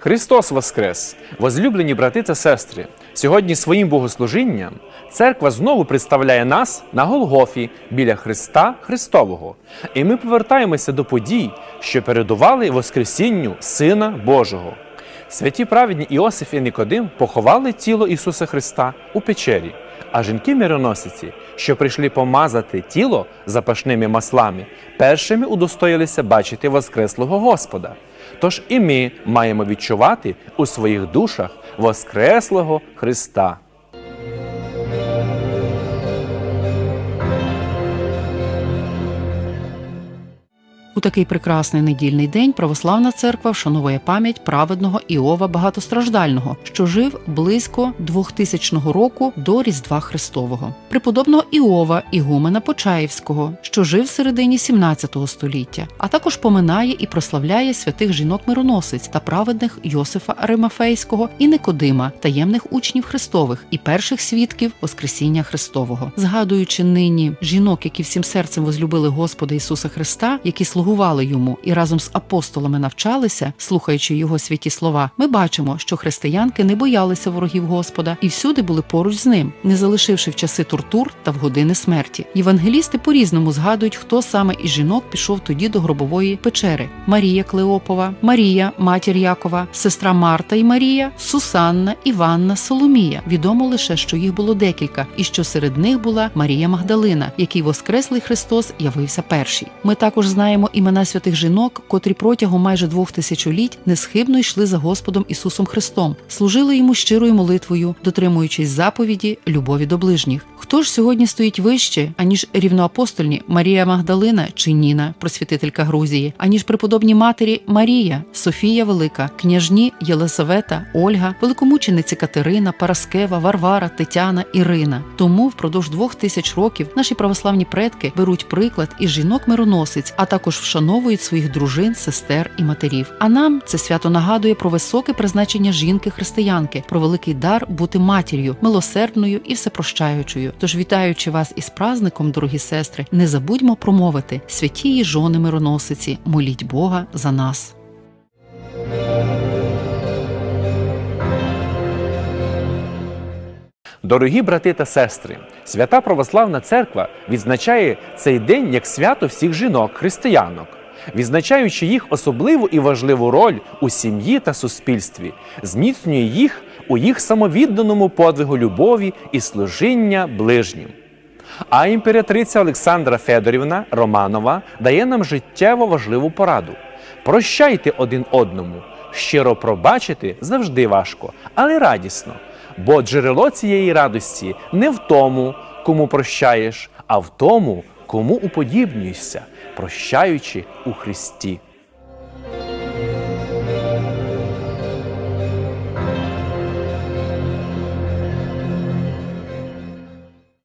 Христос Воскрес! Возлюблені брати та сестри! Сьогодні своїм богослужінням церква знову представляє нас на Голгофі біля Христа Христового. І ми повертаємося до подій, що передували Воскресінню Сина Божого. Святі праведні Іосиф і Никодим поховали тіло Ісуса Христа у печері, а жінки мироносиці, що прийшли помазати тіло запашними маслами, першими удостоїлися бачити Воскреслого Господа. Тож і ми маємо відчувати у своїх душах Воскреслого Христа. Такий прекрасний недільний день православна церква вшановує пам'ять праведного Іова Багатостраждального, що жив близько 2000 року до Різдва Христового, преподобного Іова Ігумена Почаївського, що жив в середині 17 століття, а також поминає і прославляє святих жінок-мироносиць та праведних Йосифа Аримафейського і Никодима, таємних учнів Христових і перших свідків Воскресіння Христового, згадуючи нині жінок, які всім серцем возлюбили Господа Ісуса Христа, які слугували йому і разом з апостолами навчалися, слухаючи його святі слова, ми бачимо, що християнки не боялися ворогів Господа і всюди були поруч з ним, не залишивши в часи тортур та в години смерті. Євангелісти по-різному згадують, хто саме із жінок пішов тоді до гробової печери: Марія Клеопова, Марія, матір Якова, сестра Марта і Марія, Сусанна, Іванна, Соломія. Відомо лише, що їх було декілька, і що серед них була Марія Магдалина, який Воскреслий Христос явився перший. Ми також знаємо імена святих жінок, котрі протягом майже двох тисячоліть несхибно йшли за Господом Ісусом Христом, служили йому щирою молитвою, дотримуючись заповіді любові до ближніх. Хто ж сьогодні стоїть вище, аніж рівноапостольні Марія Магдалина чи Ніна, просвітителька Грузії, аніж преподобні матері Марія, Софія Велика, княжні Єлисавета, Ольга, великомучениці Катерина, Параскева, Варвара, Тетяна, Ірина. Тому впродовж двох тисяч років наші православні предки беруть приклад із жінок-мироносиць, а також вшановують своїх дружин, сестер і матерів. А нам це свято нагадує про високе призначення жінки-християнки, про великий дар бути матір'ю, милосердною і всепрощаючою. Тож, вітаючи вас із праздником, дорогі сестри, не забудьмо промовити святі жони мироносиці, моліть Бога за нас. Дорогі брати та сестри, свята православна церква відзначає цей день як свято всіх жінок, християнок, відзначаючи їх особливу і важливу роль у сім'ї та суспільстві, зміцнює їх у їх самовідданому подвигу любові і служіння ближнім. А імператриця Олександра Федорівна Романова дає нам життєво важливу пораду: прощайте один одному. Щиро пробачити завжди важко, але радісно. Бо джерело цієї радості не в тому, кому прощаєш, а в тому, кому уподібнюєшся, прощаючи у Христі.